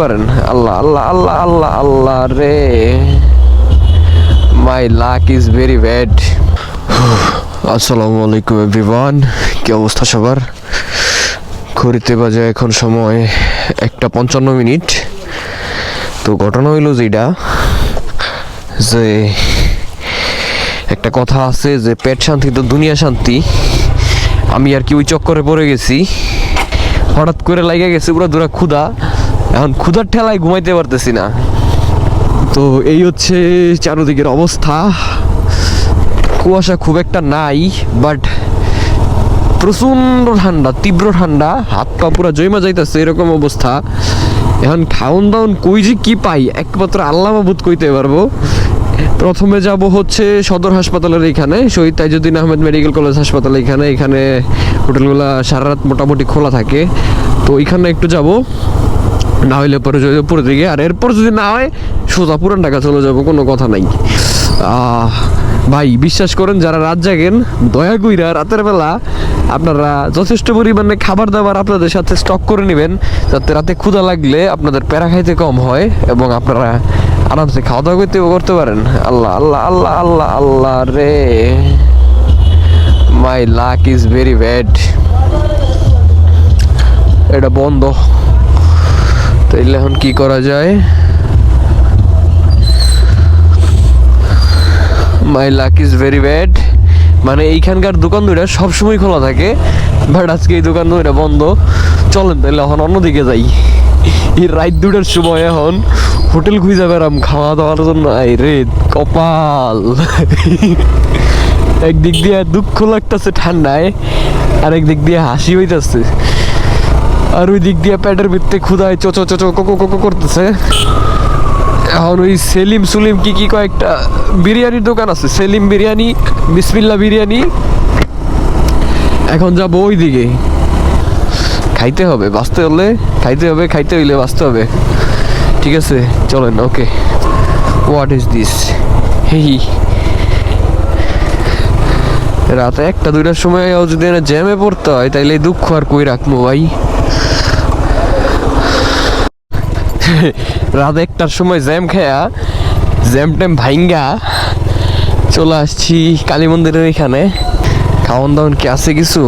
পারেন? আল্লাহ আল্লাহ আল্লাহ আল্লাহ আল্লাহ রে। My luck is very bad আসসালামু আলাইকুম এভরিওয়ান কি অবস্থা সবার? ঘড়িতে বাজে এখন সময় একটা পঞ্চান্ন মিনিট। তো ঘটনা হইল যেটা, যে একটা কথা আছে যে পেট শান্তি তো দুনিয়া শান্তি। আমি আর কি ওই চক্করে পড়ে গেছি। হঠাৎ করে লাগে গেছে, পুরো দূরা ক্ষুধা। এখন ক্ষুধার ঠেলায় ঘুমাইতে পারতেছি না। তো এই হচ্ছে চারোদিকের অবস্থা। কুয়াশা খুব একটা নাই বাট প্রচণ্ড ঠান্ডা, তীব্র ঠান্ডা, হাত পা পুরো জৈমা যাইতেছে এরকম অবস্থা। এখন খাউন দাউন কই যে কি পাই, একমাত্র আল্লাহ মাবুদ কইতে পারব। প্রথমে যাব হচ্ছে সদর হাসপাতালের এখানে শহীদ তাইজুদ্দিন আহমেদ মেডিকেল কলেজ হাসপাতাল এখানে এখানে হোটেলগুলো সারা রাত মোটামুটি খোলা থাকে। তো ওইখানে একটু যাব। না হইলে পরে যদি উপরের দিকে। আর এরপর যদি না হয়, সোজা পুরান ঢাকা চলে যাব, কোনো কথা নাই। ভাই, বিশ্বাস করেন, যারা রাত জাগেন, দয়া কইরা রাতের বেলা আপনারা যথেষ্ট পরিমাণে খাবার দাবার আপনাদের সাথে স্টক করে নেবেন, যাতে রাতে ক্ষুধা লাগলে আপনাদের প্যারা খাইতে কম হয় এবং আপনারা আরামসে খাওয়া দাওয়া করতে করতে পারেন। আল্লাহ আল্লাহ আল্লাহ আল্লাহ আল্লাহ রে। My luck is very bad এটা বন্ধ। তাইলে এখন কি করা যায়? My luck is very bad মানে এইখানকার দোকান দুইটা সবসময় খোলা থাকে বাট আজকে এই দোকান দুইটা বন্ধ। চলেন তাহলে এখন অন্যদিকে যাই। এই রাত দুটার সময় এখন হোটেল খুঁজে বেড়াম খাওয়া দাওয়ার জন্য। আই রে, কপাল। একদিক দিয়ে দুঃখ লাগতেছে ঠান্ডায় আর একদিক দিয়ে হাসি হইতাছে। আর ওই দিক দিয়ে পেটের ভিতরে ক্ষুদায় চোচো চোচো কোকো কোকো করতেছে। এখন ওই সেলিম সুলিম কি কি কয়েকটা বিরিয়ানির দোকান আছে? সেলিম বিরিয়ানি, বিসমিল্লা বিরিয়ানি। এখন যাব ওই দিকে খাইতে হবে, বাঁচতে হলে খাইতে হবে, খাইতে হইলে বাঁচতে হবে। ঠিক আছে, চলেন, okay. What is this hey. রাতে একটা, দুইটার সময় যদি জ্যামে পড়তে হয়, তাইলে দুঃখ আর কই রাখব ভাই? রাত একটার সময় জ্যাম খেয়া, জ্যাম ট্যাম ভাইঙ্গা চলে আসছি কালী মন্দিরের এখানে। খাওয়ান দাওয়ান কি আছে কিছু?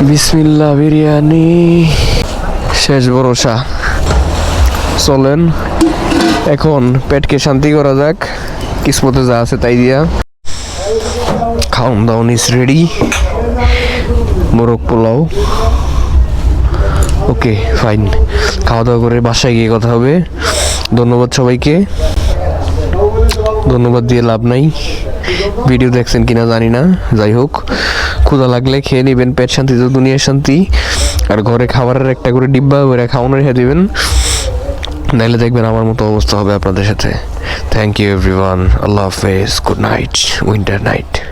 বিসমিল্লা বিরিয়ানি। শেষ ভরসা। চলেন, এখন পেটকে শান্তি করা যাক। কিসমতে যা আছে তাই দিয়া। খাওয়ান দাওয়ান ইজ রেডি মোরগ পোলাও। ওকে, ফাইন। খাওয়া দাওয়া করে বাসায় গিয়ে কথা হবে। ধন্যবাদ সবাইকে। ধন্যবাদ দিয়ে লাভ নাই। ভিডিও দেখছেন কিনা জানি না। যাই হোক, ক্ষুধা লাগলে খেয়ে নেবেন, পেট শান্তি তো দুনিয়ার শান্তি। আর ঘরে খাবারের একটা করে ডিব্বা করে খাওয়ানো রেখে দেবেন। নাইলে দেখবেন আমার মতো অবস্থা হবে আপনাদের সাথে। থ্যাংক ইউ এভরিওয়ান আল্লাহ হাফেজ। Good night winter night